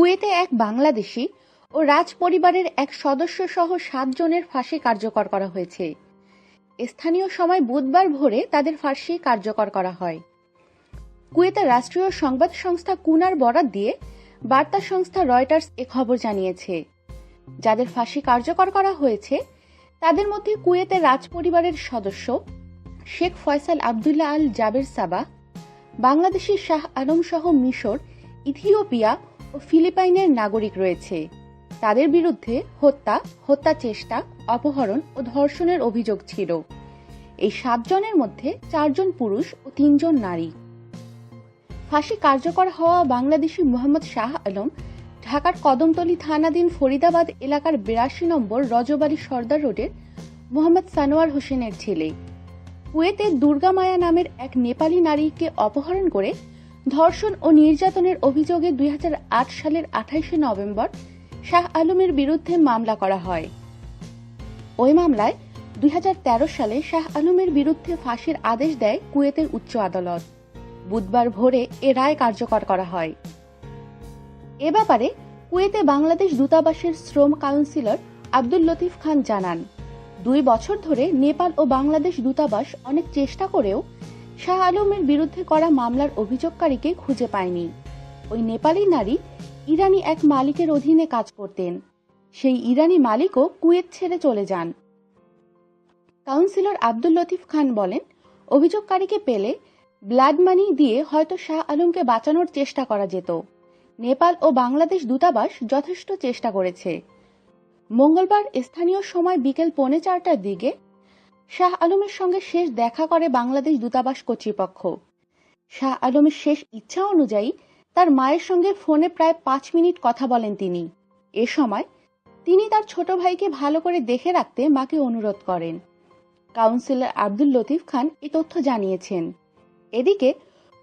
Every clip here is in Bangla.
কুয়েতে এক বাংলাদেশি ও রাজ পরিবারের এক সদস্য সহ সাতজনের ফাঁসি কার্যকর করা হয়েছে। স্থানীয় সময় বুধবার ভোরে তাদের ফাঁসি কার্যকর করা হয়। কুয়েতের রাষ্ট্রীয় সংবাদ সংস্থা কুনার বরাত দিয়ে বার্তা সংস্থা রয়টার্স এ খবর জানিয়েছে। যাদের ফাঁসি কার্যকর করা হয়েছে, তাদের মধ্যে কুয়েতের রাজ পরিবারের সদস্য শেখ ফয়সাল আবদুল্লাহ আল জাবের সাবা, বাংলাদেশি শাহ আলম সহ মিশর, ইথিওপিয়া ও ফিলিপাইনের নাগরিক রয়েছে। তাদের বিরুদ্ধে হত্যা হত্যা চেষ্টা, অপহরণ ও ধর্ষণের অভিযোগ ছিল। এই সাতজনের মধ্যে চারজন পুরুষ ও তিনজন নারী। ফাঁসি কার্যকর হওয়া বাংলাদেশি মোহাম্মদ শাহ আলম ঢাকার কদমতলী থানাধীন ফরিদাবাদ এলাকার বিরাশি নম্বর রজবাড়ি সর্দার রোডের মোহাম্মদ সানোয়ার হোসেনের ছেলে। কুয়েতে দুর্গা মায়া নামের এক নেপালি নারীকে অপহরণ করে ধর্ষণ ও নির্যাতনের অভিযোগে দুই হাজার আট সালের আঠাইশে নভেম্বর শাহ আলমের বিরুদ্ধে মামলা করা হয়। ওই মামলায় দুই সালে শাহ আলমের বিরুদ্ধে ফাঁসির আদেশ দেয় কুয়েতের উচ্চ আদালত। বুধবার ভোরে এ রায় কার্যকর করা হয়। এ ব্যাপারে কুয়েতে বাংলাদেশ দূতাবাসের শ্রম কাউন্সিলর আব্দুল লতিফ খান জানান, দুই বছর ধরে নেপাল ও বাংলাদেশ দূতাবাস অনেক চেষ্টা করেও শাহ আলমের বিরুদ্ধে করা মামলার অভিযোগকারীকে খুঁজে পায়নি। ওই নেপালি নারী ইরানি এক মালিকের অধীনে কাজ করতেন। সেই ইরানি মালিকও কুয়েত ছেড়ে চলে যান। কাউন্সিলর আব্দুল লতিফ খান বলেন, অভিযোগকারীকে পেলে ব্লাড মানি দিয়ে হয়তো শাহ আলমকে বাঁচানোর চেষ্টা করা যেত। নেপাল ও বাংলাদেশ দূতাবাস যথেষ্ট চেষ্টা করেছে। মঙ্গলবার স্থানীয় সময় বিকেল পৌনে চারটার দিকে শাহ আলমের সঙ্গে শেষ দেখা করে বাংলাদেশ দূতাবাস কর্তৃপক্ষ। শাহ আলমের শেষ ইচ্ছা অনুযায়ী তার মায়ের সঙ্গে ফোনে প্রায় পাঁচ মিনিট কথা বলেন তিনি। এ সময় তিনি তার ছোট ভাইকে ভালো করে দেখে রাখতে মাকে অনুরোধ করেন। কাউন্সিলর আব্দুল লতিফ খান এ তথ্য জানিয়েছেন। এদিকে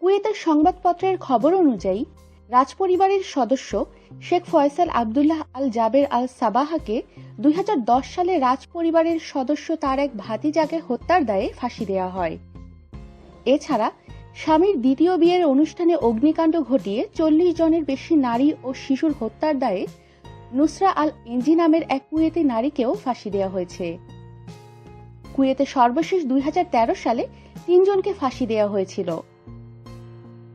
কুয়েতের সংবাদপত্রের খবর অনুযায়ী রাজপরিবারের সদস্য শেখ ফয়সাল আবদুল্লাহ আল জাবের আল সাবাহাকে দুই হাজার দশ সালে রাজপরিবারের সদস্য তার এক ভাতিজাকে হত্যার দায়ে ফাঁসি দেওয়া হয়। এছাড়া স্বামীর দ্বিতীয় বিয়ের অনুষ্ঠানে অগ্নিকাণ্ড ঘটিয়ে চল্লিশ জনের বেশি নারী ও শিশুর হত্যার দায়ে নুসরা আল এনজি নামের এক কুয়েতি নারীকেও ফাঁসি দেওয়া হয়েছে। কুয়েতে সর্বশেষ দুই হাজার তেরো সালে তিনজনকে ফাঁসি দেওয়া হয়েছিল।